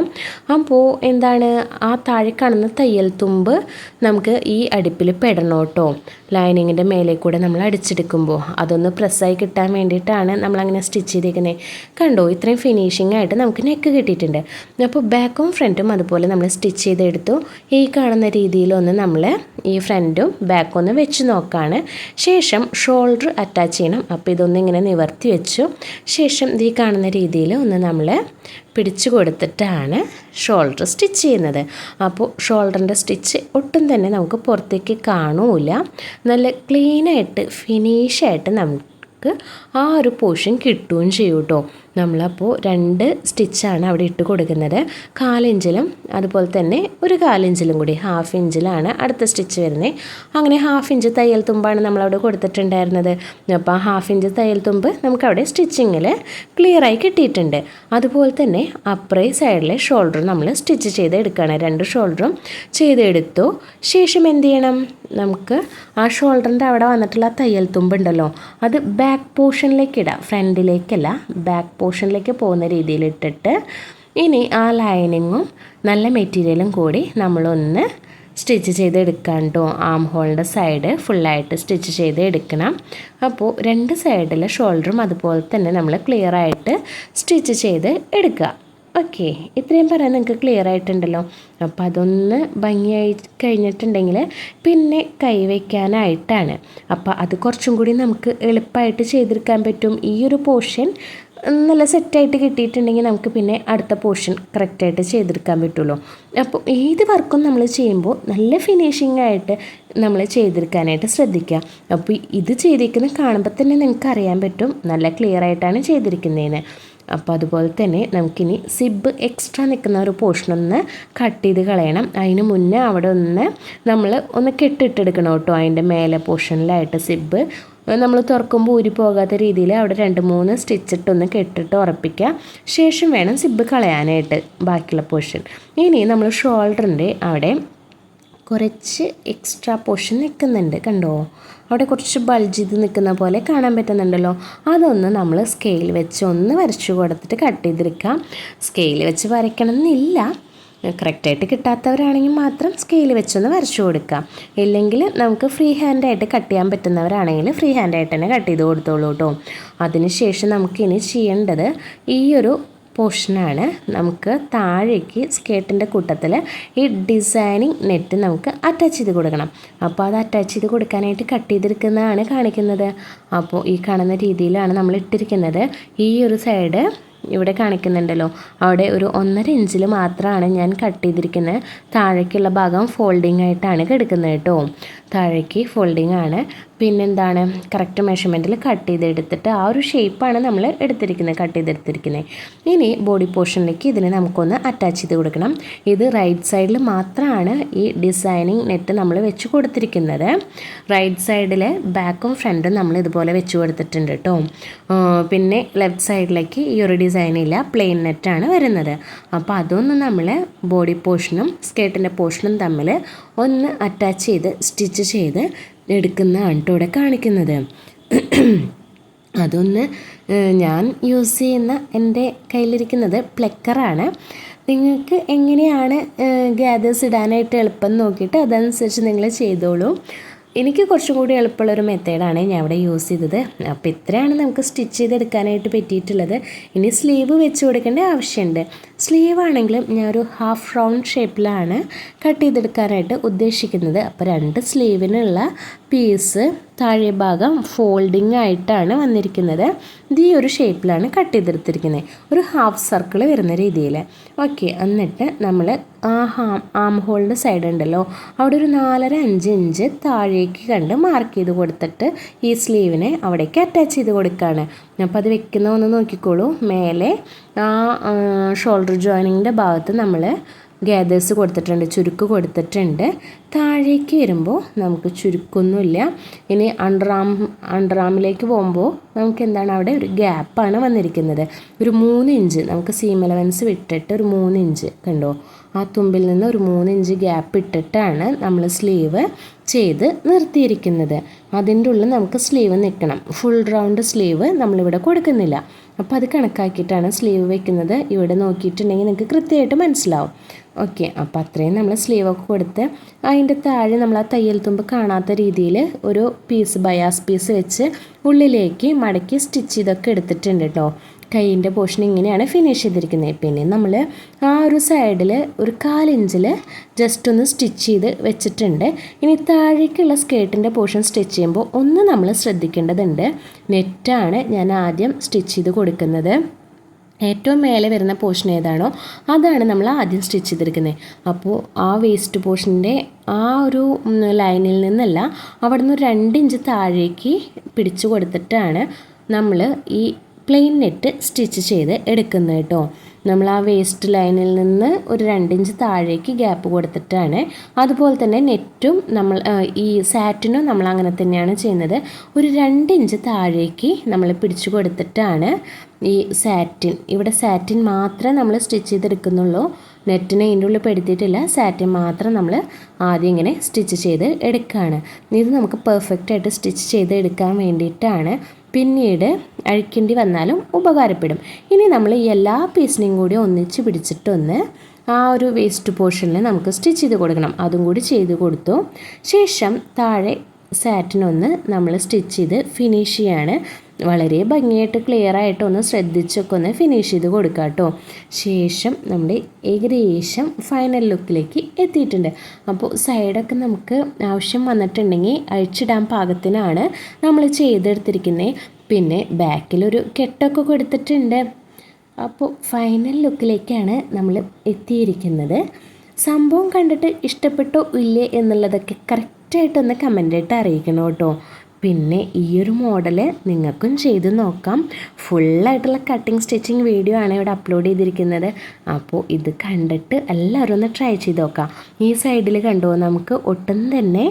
[SPEAKER 1] അപ്പോൾ എന്താണ്? ആ താഴെ കാണുന്ന തയ്യൽ തുമ്പ് നമുക്ക് ഈ അടുപ്പിൽ പെടണം കേട്ടോ. ലൈനിങ്ങിന്റെ മേലെ കൂടെ നമ്മൾ അടിച്ചെടുക്കുമ്പോൾ അതൊന്ന് പ്രസ്സായി കിട്ടാൻ വേണ്ടിയിട്ടാണ് നമ്മളങ്ങനെ സ്റ്റിച്ച് ചെയ്തേക്കുന്നത് കണ്ടോ? ഇത്രയും ഫിനിഷിംഗ് ആയിട്ട് നമുക്ക് നെക്ക് കിട്ടിയിട്ടുണ്ട്. അപ്പോൾ ബാക്കും ഫ്രണ്ടും അതുപോലെ നമ്മൾ സ്റ്റിച്ച് ചെയ്തെടുത്തു. ഈ കാണുന്ന രീതിയിലൊന്ന് നമ്മൾ ഈ ഫ്രണ്ടും ബാക്കും ഒന്ന് വെച്ച് നോക്കുകയാണ് ശേഷം ഷോൾഡർ അറ്റാച്ച് ചെയ്യണം. അപ്പോൾ ഇതൊന്നിങ്ങനെ നിവർത്തി വെച്ചു. ശേഷം ഈ കാണുന്ന രീതിയിൽ ഒന്ന് നമ്മൾ പിടിച്ചു കൊടുത്തിട്ടാണ് ഷോൾഡർ സ്റ്റിച്ച് ചെയ്യുന്നത്. അപ്പോൾ ഷോൾഡറിന്റെ സ്റ്റിച്ച് ഒട്ടും തന്നെ നമുക്ക് പുറത്തേക്ക് കാണൂല. നല്ല ക്ലീനായിട്ട് ഫിനിഷായിട്ട് നമുക്ക് ആ ഒരു പോർഷൻ കിട്ടുകയും ചെയ്യും കേട്ടോ നമ്മളപ്പോൾ രണ്ട് സ്റ്റിച്ചാണ് അവിടെ ഇട്ട് കൊടുക്കുന്നത്. കാലിഞ്ചിലും അതുപോലെ തന്നെ ഒരു കാലിഞ്ചിലും കൂടി ഹാഫ് ഇഞ്ചിലാണ് അടുത്ത സ്റ്റിച്ച് വരുന്നത് അങ്ങനെ ഹാഫ് ഇഞ്ച് തയ്യൽ തുമ്പാണ് നമ്മളവിടെ കൊടുത്തിട്ടുണ്ടായിരുന്നത്. അപ്പോൾ ആ ഹാഫ് ഇഞ്ച് തയ്യൽ തുമ്പ് നമുക്കവിടെ സ്റ്റിച്ചിങ്ങിൽ ക്ലിയറായി കിട്ടിയിട്ടുണ്ട്. അതുപോലെ തന്നെ അപ്പറേ സൈഡിലെ ഷോൾഡർ നമ്മൾ സ്റ്റിച്ച് ചെയ്ത് എടുക്കുകയാണ് രണ്ട് ഷോൾഡറും ചെയ്തെടുത്തു. ശേഷം എന്ത് ചെയ്യണം നമുക്ക് ആ ഷോൾഡറിന്റെ അവിടെ വന്നിട്ടുള്ള തയ്യൽ തുമ്പുണ്ടല്ലോ അത് ബാക്ക് പോർഷനിലേക്ക് ഇടാം. ഫ്രണ്ടിലേക്കല്ല ബാക്ക് പോർഷനിലേക്ക് പോകുന്ന രീതിയിൽ ഇട്ടിട്ട് ഇനി ആ ലൈനിങ്ങും നല്ല മെറ്റീരിയലും കൂടി നമ്മളൊന്ന് സ്റ്റിച്ച് ചെയ്ത് എടുക്കാണ്ടോ ആം ഹോളിന്റെ സൈഡ് ഫുള്ളായിട്ട് സ്റ്റിച്ച് ചെയ്ത് എടുക്കണം അപ്പോൾ രണ്ട് സൈഡിലെ ഷോൾഡറും അതുപോലെ തന്നെ നമ്മൾ ക്ലിയറായിട്ട് സ്റ്റിച്ച് ചെയ്ത് എടുക്കുക. ഓക്കെ ഇത്രയും പറയാൻ നിങ്ങൾക്ക് ക്ലിയർ ആയിട്ടുണ്ടല്ലോ. അപ്പോൾ അതൊന്ന് ഭംഗിയായി കഴിഞ്ഞിട്ടുണ്ടെങ്കിൽ പിന്നെ കൈവയ്ക്കാനായിട്ടാണ് അപ്പോൾ അത് കുറച്ചും കൂടി നമുക്ക് എളുപ്പമായിട്ട് ചെയ്തെടുക്കാൻ പറ്റും. ഈ ഒരു പോർഷൻ നല്ല സെറ്റായിട്ട് കിട്ടിയിട്ടുണ്ടെങ്കിൽ നമുക്ക് പിന്നെ അടുത്ത പോർഷൻ കറക്റ്റായിട്ട് ചെയ്തെടുക്കാൻ പറ്റുള്ളൂ. അപ്പോൾ ഏത് വർക്കും നമ്മൾ ചെയ്യുമ്പോൾ നല്ല ഫിനിഷിംഗ് ആയിട്ട് നമ്മൾ ചെയ്തെടുക്കാനായിട്ട് ശ്രദ്ധിക്കുക. അപ്പോൾ ഇത് ചെയ്തിരിക്കുന്നത് കാണുമ്പോൾ തന്നെ നിങ്ങൾക്ക് അറിയാൻ പറ്റും. നല്ല ക്ലിയർ ആയിട്ടാണ് ചെയ്തിരിക്കുന്നതെന്ന് അപ്പോൾ അതുപോലെ തന്നെ നമുക്കിനി സിബ് എക്സ്ട്രാ നിൽക്കുന്ന ഒരു പോർഷൻ ഒന്ന് കട്ട് ചെയ്ത് കളയണം. അതിന് മുന്നേ അവിടെ ഒന്ന് നമ്മൾ ഒന്ന് കെട്ടിട്ടെടുക്കണം കേട്ടോ അതിന്റെ മേലെ പോർഷനിലായിട്ട് സിബ്. നമ്മൾ തുറക്കുമ്പോൾ ഊരി പോകാത്ത രീതിയിൽ അവിടെ രണ്ട് മൂന്ന് സ്റ്റിച്ചിട്ടൊന്ന് കെട്ടിട്ട് ഉറപ്പിക്കുക. ശേഷം വേണം സിബ് കളയാനായിട്ട് ബാക്കിയുള്ള പോർഷൻ ഇനി നമ്മൾ ഷോൾഡറിന്റെ അവിടെ കുറച്ച് എക്സ്ട്രാ പോർഷൻ നിൽക്കുന്നുണ്ട് കണ്ടോ? അവിടെ കുറച്ച് ബൾജ് ചെയ്ത് നിൽക്കുന്ന പോലെ കാണാൻ പറ്റുന്നുണ്ടല്ലോ. അതൊന്ന് നമ്മൾ സ്കെയിൽ വെച്ച് ഒന്ന് വരച്ചു കൊടുത്തിട്ട് കട്ട് ചെയ്തെടുക്കാം സ്കെയിൽ വെച്ച് വരയ്ക്കണം എന്നില്ല കറക്റ്റായിട്ട് കിട്ടാത്തവരാണെങ്കിൽ മാത്രം സ്കെയിൽ വെച്ചൊന്ന് വരച്ചു കൊടുക്കാം ഇല്ലെങ്കിൽ നമുക്ക് ഫ്രീ ഹാൻഡായിട്ട് കട്ട് ചെയ്യാൻ പറ്റുന്നവരാണെങ്കിൽ ഫ്രീ ഹാൻഡായിട്ട് തന്നെ കട്ട് ചെയ്ത് കൊടുത്തോളൂ കേട്ടോ അതിനുശേഷം നമുക്കിനി ചെയ്യേണ്ടത് ഈ ഒരു പോർഷനാണ് നമുക്ക് താഴേക്ക് സ്കേർട്ടിന്റെ കൂട്ടത്തിൽ ഈ ഡിസൈനിങ് നെറ്റ് നമുക്ക് അറ്റാച്ച് ചെയ്ത് കൊടുക്കണം. അപ്പോൾ അത് അറ്റാച്ച് ചെയ്ത് കൊടുക്കാനായിട്ട് കട്ട് ചെയ്തിരിക്കുന്നതാണ് കാണിക്കുന്നത്. അപ്പോൾ ഈ കാണുന്ന രീതിയിലാണ് നമ്മൾ ഇട്ടിരിക്കുന്നത്. ഈ ഒരു സൈഡ് ഇവിടെ കാണിക്കുന്നുണ്ടല്ലോ. അവിടെ ഒരു ഒന്നര ഇഞ്ചിൽ മാത്രമാണ് ഞാൻ കട്ട് ചെയ്തിരിക്കുന്നത്. താഴേക്കുള്ള ഭാഗം ഫോൾഡിംഗ് ആയിട്ടാണ് കിടക്കുന്നത് കേട്ടോ. താഴേക്ക് ഫോൾഡിങ് ആണ്. പിന്നെന്താണ്? കറക്റ്റ് മെഷർമെന്റിൽ കട്ട് ചെയ്തെടുത്തിട്ട് ആ ഒരു ഷേപ്പാണ് നമ്മൾ എടുത്തിരിക്കുന്നത് കട്ട് ചെയ്തെടുത്തിരിക്കുന്നത്. ഇനി ബോഡി പോർഷനിലേക്ക് ഇതിനെ നമുക്കൊന്ന് അറ്റാച്ച് ചെയ്ത് കൊടുക്കണം. ഇത് റൈറ്റ് സൈഡിൽ മാത്രമാണ് ഈ ഡിസൈനിങ് നെറ്റ് നമ്മൾ വെച്ച് കൊടുത്തിരിക്കുന്നത്. റൈറ്റ് സൈഡിൽ ബാക്കും ഫ്രണ്ടും നമ്മൾ ഇതുപോലെ വെച്ച് കൊടുത്തിട്ടുണ്ട് കേട്ടോ പിന്നെ ലെഫ്റ്റ് സൈഡിലേക്ക് ഈ ഒരു ഡിസൈനില്ല പ്ലെയിൻ നെറ്റാണ് വരുന്നത്. അപ്പോൾ അതൊന്ന് നമ്മൾ ബോഡി പോർഷനും സ്കേർട്ടിന്റെ പോർഷനും തമ്മിൽ ഒന്ന് അറ്റാച്ച് ചെയ്ത് സ്റ്റിച്ച് ചെയ്ത് എടുക്കുന്നതാണ് കേട്ടോ ഇവിടെ കാണിക്കുന്നത്. അതൊന്ന് ഞാൻ യൂസ് ചെയ്യുന്ന എന്റെ കയ്യിലിരിക്കുന്നത് പ്ലക്കറാണ് നിങ്ങൾക്ക് എങ്ങനെയാണ് ഗ്യാദേഴ്സ് ഇടാനായിട്ട് എളുപ്പം നോക്കിയിട്ട് അതനുസരിച്ച് നിങ്ങൾ ചെയ്തോളൂ. എനിക്ക് കുറച്ചും കൂടി എളുപ്പമുള്ളൊരു മെത്തേഡാണ് ഞാൻ ഇവിടെ യൂസ് ചെയ്തത്. അപ്പോൾ ഇത്രയാണ് നമുക്ക് സ്റ്റിച്ച് ചെയ്തെടുക്കാനായിട്ട് പറ്റിയിട്ടുള്ളത്. ഇനി സ്ലീവ് വെച്ച് കൊടുക്കേണ്ട ആവശ്യമുണ്ട്. സ്ലീവ് ആണെങ്കിലും ഞാൻ ഒരു ഹാഫ് റൗണ്ട് ഷേപ്പിലാണ് കട്ട് ചെയ്തെടുക്കാനായിട്ട് ഉദ്ദേശിക്കുന്നത്. അപ്പോൾ രണ്ട് സ്ലീവിനുള്ള പീസ് താഴെ ഭാഗം ഫോൾഡിങ് ആയിട്ടാണ് വന്നിരിക്കുന്നത്. ഇത് ഈ ഒരു ഷേപ്പിലാണ് കട്ട് ചെയ്തെടുത്തിരിക്കുന്നത്. ഒരു ഹാഫ് സർക്കിൾ വരുന്ന രീതിയിൽ. ഓക്കെ എന്നിട്ട് നമ്മൾ ആ ഹാം ആം ഹോളിന്റെ സൈഡ് ഉണ്ടല്ലോ. അവിടെ ഒരു നാലര അഞ്ച് ഇഞ്ച് താഴേക്ക് കണ്ട് മാർക്ക് ചെയ്ത് കൊടുത്തിട്ട് ഈ സ്ലീവിനെ അവിടേക്ക് അറ്റാച്ച് ചെയ്ത് കൊടുക്കുകയാണ് അപ്പോൾ അത് വെക്കുന്ന ഒന്ന് നോക്കിക്കോളൂ. മേലെ ആ ഷോൾഡർ ജോയിനിങ്ങിന്റെ ഭാഗത്ത് നമ്മൾ ഗ്യാദേഴ്സ് കൊടുത്തിട്ടുണ്ട് ചുരുക്ക് കൊടുത്തിട്ടുണ്ട്. താഴേക്ക് വരുമ്പോൾ നമുക്ക് ചുരുക്കൊന്നുമില്ല. ഇനി അണ്ടർ ആമിലേക്ക് പോകുമ്പോൾ നമുക്ക് എന്താണ് അവിടെ ഒരു ഗ്യാപ്പാണ് വന്നിരിക്കുന്നത്. ഒരു മൂന്ന് ഇഞ്ച് നമുക്ക് സീം എലവൻസ് വിട്ടിട്ട് ഒരു മൂന്ന് ഇഞ്ച് കണ്ടോ? ആ തുമ്പിൽ നിന്ന് ഒരു മൂന്ന് ഇഞ്ച് ഗ്യാപ്പ് ഇട്ടിട്ടാണ് നമ്മൾ സ്ലീവ് ചെയ്ത് നിർത്തിയിരിക്കുന്നത്. അതിന്റെ ഉള്ളിൽ നമുക്ക് സ്ലീവ് നിൽക്കണം ഫുൾ റൗണ്ട് സ്ലീവ് നമ്മളിവിടെ കൊടുക്കുന്നില്ല. അപ്പോൾ അത് കണക്കാക്കിയിട്ടാണ് സ്ലീവ് വെക്കുന്നത്. ഇവിടെ നോക്കിയിട്ടുണ്ടെങ്കിൽ നിങ്ങൾക്ക് കൃത്യമായിട്ട് മനസ്സിലാവും. ഓക്കെ അപ്പോൾ അത്രയും നമ്മൾ സ്ലീവൊക്കെ കൊടുത്ത് അതിന്റെ താഴെ നമ്മൾ ആ തയ്യൽ തുമ്പ് കാണാത്ത രീതിയിൽ ഒരു പീസ് ബയാസ് പീസ് വെച്ച് ഉള്ളിലേക്ക് മടക്കി സ്റ്റിച്ച് ചെയ്തൊക്കെ എടുത്തിട്ടുണ്ട് കേട്ടോ കൈയിന്റെ പോർഷൻ ഇങ്ങനെയാണ് ഫിനിഷ് ചെയ്തിരിക്കുന്നത്. പിന്നെ നമ്മൾ ആ ഒരു സൈഡിൽ ഒരു കാലിഞ്ചിൽ ജസ്റ്റ് ഒന്ന് സ്റ്റിച്ച് ചെയ്ത് വെച്ചിട്ടുണ്ട്. ഇനി താഴേക്കുള്ള സ്കേർട്ടിന്റെ പോർഷൻ സ്റ്റിച്ച് ചെയ്യുമ്പോൾ ഒന്ന് നമ്മൾ ശ്രദ്ധിക്കേണ്ടതുണ്ട്. നെറ്റാണ് ഞാൻ ആദ്യം സ്റ്റിച്ച് ചെയ്ത് കൊടുക്കുന്നത്. ഏറ്റവും മേലെ വരുന്ന പോർഷൻ ഏതാണോ അതാണ് നമ്മൾ ആദ്യം സ്റ്റിച്ച് ചെയ്തിരിക്കുന്നത് അപ്പോൾ ആ വേസ്റ്റ് പോർഷന്റെ ആ ഒരു ലൈനിൽ നിന്നല്ല അവിടെ നിന്ന് രണ്ട് ഇഞ്ച് താഴേക്ക് പിടിച്ചു കൊടുത്തിട്ടാണ് നമ്മൾ ഈ പ്ലെയിൻ നെറ്റ് സ്റ്റിച്ച് ചെയ്ത് എടുക്കുന്നത് കേട്ടോ. നമ്മൾ ആ വേസ്റ്റ് ലൈനിൽ നിന്ന് ഒരു രണ്ടിഞ്ച് താഴേക്ക് ഗ്യാപ്പ് കൊടുത്തിട്ടാണ്. അതുപോലെ തന്നെ നെറ്റും നമ്മൾ ഈ സാറ്റിനും നമ്മൾ അങ്ങനെ തന്നെയാണ് ചെയ്യുന്നത്. ഒരു രണ്ടിഞ്ച് താഴേക്ക് നമ്മൾ പിടിച്ചു കൊടുത്തിട്ടാണ് ഈ സാറ്റിൻ ഇവിടെ സാറ്റിൻ മാത്രമേ നമ്മൾ സ്റ്റിച്ച് ചെയ്തെടുക്കുന്നുള്ളൂ. നെറ്റിനെ അതിന്റെ ഉള്ളിൽ പെടുത്തിയിട്ടില്ല. സാറ്റിൻ മാത്രം നമ്മൾ ആദ്യം ഇങ്ങനെ സ്റ്റിച്ച് ചെയ്ത് എടുക്കുകയാണ്. ഇത് നമുക്ക് പെർഫെക്റ്റായിട്ട് സ്റ്റിച്ച് ചെയ്ത് എടുക്കാൻ വേണ്ടിയിട്ടാണ് പിന്നീട് അഴിക്കേണ്ടി വന്നാലും ഉപകാരപ്പെടും. ഇനി നമ്മൾ ഈ എല്ലാ പീസിനെയും കൂടി ഒന്നിച്ച് പിടിച്ചിട്ടൊന്ന് ആ ഒരു വേസ്റ്റ് പോർഷനിൽ നമുക്ക് സ്റ്റിച്ച് ചെയ്ത് കൊടുക്കണം. അതും കൂടി ചെയ്ത് കൊടുത്തു. ശേഷം താഴെ സാറ്റിനൊന്ന് നമ്മൾ സ്റ്റിച്ച് ചെയ്ത് ഫിനിഷ് ചെയ്യാണ്. വളരെ ഭംഗിയായിട്ട് ക്ലിയർ ആയിട്ട് ഒന്ന് ശ്രദ്ധിച്ചൊക്കെ ഒന്ന് ഫിനിഷ് ചെയ്ത് കൊടുക്കുക കേട്ടോ ശേഷം നമ്മൾ ഏകദേശം ഫൈനൽ ലുക്കിലേക്ക് എത്തിയിട്ടുണ്ട്. അപ്പോൾ സൈഡൊക്കെ നമുക്ക് ആവശ്യം വന്നിട്ടുണ്ടെങ്കിൽ അഴിച്ചിടാൻ പാകത്തിനാണ് നമ്മൾ ചെയ്തെടുത്തിരിക്കുന്നത് പിന്നെ ബാക്കിലൊരു കെട്ടൊക്കെ കൊടുത്തിട്ടുണ്ട്. അപ്പോൾ ഫൈനൽ ലുക്കിലേക്കാണ് നമ്മൾ എത്തിയിരിക്കുന്നത്. സംഭവം കണ്ടിട്ട് ഇഷ്ടപ്പെട്ടോ ഇല്ലേ എന്നുള്ളതൊക്കെ കറക്റ്റായിട്ടൊന്ന് കമന്റായിട്ട് അറിയിക്കണം കേട്ടോ. പിന്നെ ഈ ഒരു മോഡൽ നിങ്ങൾക്കും ചെയ്ത് നോക്കാം. ഫുള്ളായിട്ടുള്ള കട്ടിങ് സ്റ്റിച്ചിങ് വീഡിയോ ആണ് ഇവിടെ അപ്ലോഡ് ചെയ്തിരിക്കുന്നത്. അപ്പോൾ ഇത് കണ്ടിട്ട് എല്ലാവരും ഒന്ന് ട്രൈ ചെയ്ത് നോക്കാം. ഈ സൈഡിൽ കണ്ടോ നമുക്ക് ഒട്ടും തന്നെ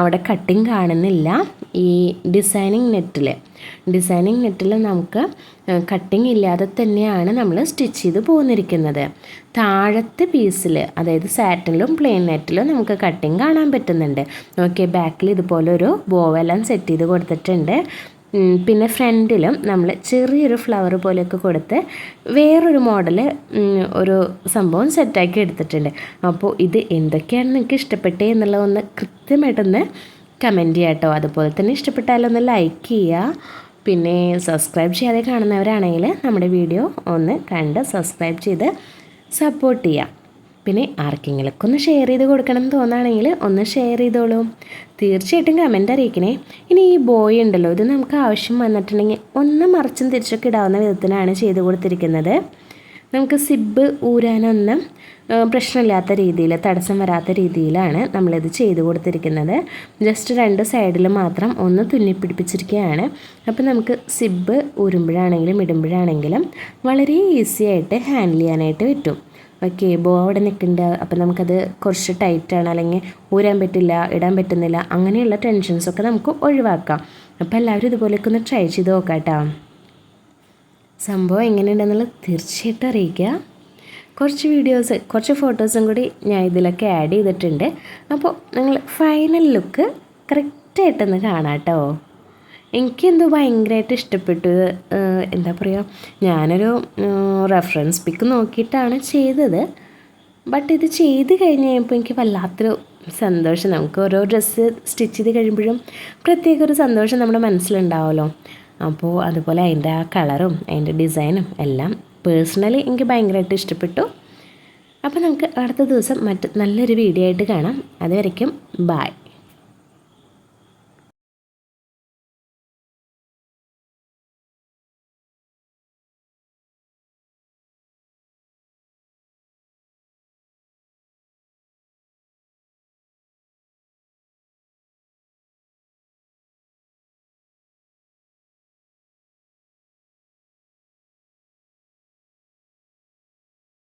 [SPEAKER 1] അവിടെ കട്ടിങ് കാണുന്നില്ല. ഈ ഡിസൈനിങ് നെറ്റിൽ ഡിസൈനിങ് നെറ്റിൽ നമുക്ക് കട്ടിങ് ഇല്ലാതെ തന്നെയാണ് നമ്മൾ സ്റ്റിച്ച് ചെയ്ത് പോന്നിരിക്കുന്നത്. താഴത്തെ പീസിൽ അതായത് സാറ്റിലും പ്ലെയിൻ നെറ്റിലും നമുക്ക് കട്ടിങ് കാണാൻ പറ്റുന്നുണ്ട്. ഓക്കെ ബാക്കിൽ ഇതുപോലെ ഒരു ബോവെല്ലാം സെറ്റ് ചെയ്ത് കൊടുത്തിട്ടുണ്ട്. പിന്നെ ഫ്രണ്ടിലും നമ്മൾ ചെറിയൊരു ഫ്ലവർ പോലെയൊക്കെ കൊടുത്ത് വേറൊരു മോഡൽ ഒരു സംഭവം സെറ്റാക്കി എടുത്തിട്ടുണ്ട്. അപ്പോൾ ഇത് എന്തൊക്കെയാണ് നിങ്ങൾക്ക് ഇഷ്ടപ്പെട്ടേ എന്നുള്ളതൊന്ന് കൃത്യമായിട്ടൊന്ന് കമന്റ് ചെയ്യാം കേട്ടോ. അതുപോലെ തന്നെ ഇഷ്ടപ്പെട്ടാലൊന്ന് ലൈക്ക് ചെയ്യുക. പിന്നെ സബ്സ്ക്രൈബ് ചെയ്യാതെ കാണുന്നവരാണെങ്കിൽ നമ്മുടെ വീഡിയോ ഒന്ന് കണ്ട് സബ്സ്ക്രൈബ് ചെയ്ത് സപ്പോർട്ട് ചെയ്യുക. പിന്നെ ആർക്കെങ്കിലൊക്കെ ഒന്ന് ഷെയർ ചെയ്ത് കൊടുക്കണം എന്ന് തോന്നുകയാണെങ്കിൽ ഒന്ന് ഷെയർ ചെയ്തോളൂ. തീർച്ചയായിട്ടും കമന്റ് അറിയിക്കണേ. ഇനി ഈ ബോയ് ഉണ്ടല്ലോ ഇത് നമുക്ക് ആവശ്യം വന്നിട്ടുണ്ടെങ്കിൽ ഒന്ന് മറിച്ചും തിരിച്ചൊക്കെ ഇടാവുന്ന വിധത്തിലാണ് ചെയ്ത് കൊടുത്തിരിക്കുന്നത്. നമുക്ക് സിബ് ഊരാനൊന്നും പ്രശ്നമില്ലാത്ത രീതിയിൽ തടസ്സം വരാത്ത രീതിയിലാണ് നമ്മളിത് ചെയ്ത് കൊടുത്തിരിക്കുന്നത്. ജസ്റ്റ് രണ്ട് സൈഡിൽ മാത്രം ഒന്ന് തുന്നിപ്പിടിപ്പിച്ചിരിക്കുകയാണ്. അപ്പോൾ നമുക്ക് സിബ് ഊരുമ്പോഴാണെങ്കിലും ഇടുമ്പോഴാണെങ്കിലും വളരെ ഈസി ആയിട്ട് ഹാൻഡിൽ ചെയ്യാനായിട്ട് പറ്റും. ഓക്കെ ബോ അവിടെ നിൽക്കുന്നുണ്ട് അപ്പം നമുക്കത് കുറച്ച് ടൈറ്റാണ് അല്ലെങ്കിൽ ഊരാൻ പറ്റില്ല ഇടാൻ പറ്റുന്നില്ല. അങ്ങനെയുള്ള ടെൻഷൻസൊക്കെ നമുക്ക് ഒഴിവാക്കാം. അപ്പോൾ എല്ലാവരും ഇതുപോലെയൊക്കെ ഒന്ന് ട്രൈ ചെയ്ത് നോക്കാം കേട്ടോ സംഭവം എങ്ങനെയുണ്ടെന്നുള്ളത് തീർച്ചയായിട്ടും അറിയിക്കുക. കുറച്ച് വീഡിയോസ് കുറച്ച് ഫോട്ടോസും കൂടി ഞാൻ ഇതിലൊക്കെ ആഡ് ചെയ്തിട്ടുണ്ട്. അപ്പോൾ നിങ്ങൾ ഫൈനൽ ലുക്ക് കറക്റ്റായിട്ടൊന്ന് കാണാം കേട്ടോ എനിക്കെന്തോ ഭയങ്കരമായിട്ട് ഇഷ്ടപ്പെട്ടു. എന്താ പറയുക ഞാനൊരു റെഫറൻസ് പിക്ക് നോക്കിയിട്ടാണ് ചെയ്തത്. ബട്ട് ഇത് ചെയ്ത് കഴിഞ്ഞ് കഴിയുമ്പോൾ എനിക്ക് വല്ലാത്തൊരു സന്തോഷം. നമുക്ക് ഓരോ ഡ്രസ്സ് സ്റ്റിച്ച് ചെയ്ത് കഴിയുമ്പോഴും പ്രത്യേക ഒരു സന്തോഷം നമ്മുടെ മനസ്സിലുണ്ടാവുമല്ലോ അപ്പോൾ അതുപോലെ അതിന്റെ ആ കളറും അതിന്റെ ഡിസൈനും എല്ലാം പേഴ്സണലി എനിക്ക് ഭയങ്കരമായിട്ട് ഇഷ്ടപ്പെട്ടു. അപ്പോൾ നമുക്ക് അടുത്ത ദിവസം മറ്റ് നല്ലൊരു വീഡിയോ ആയിട്ട് കാണാം. അതുവരയ്ക്കും ബായ്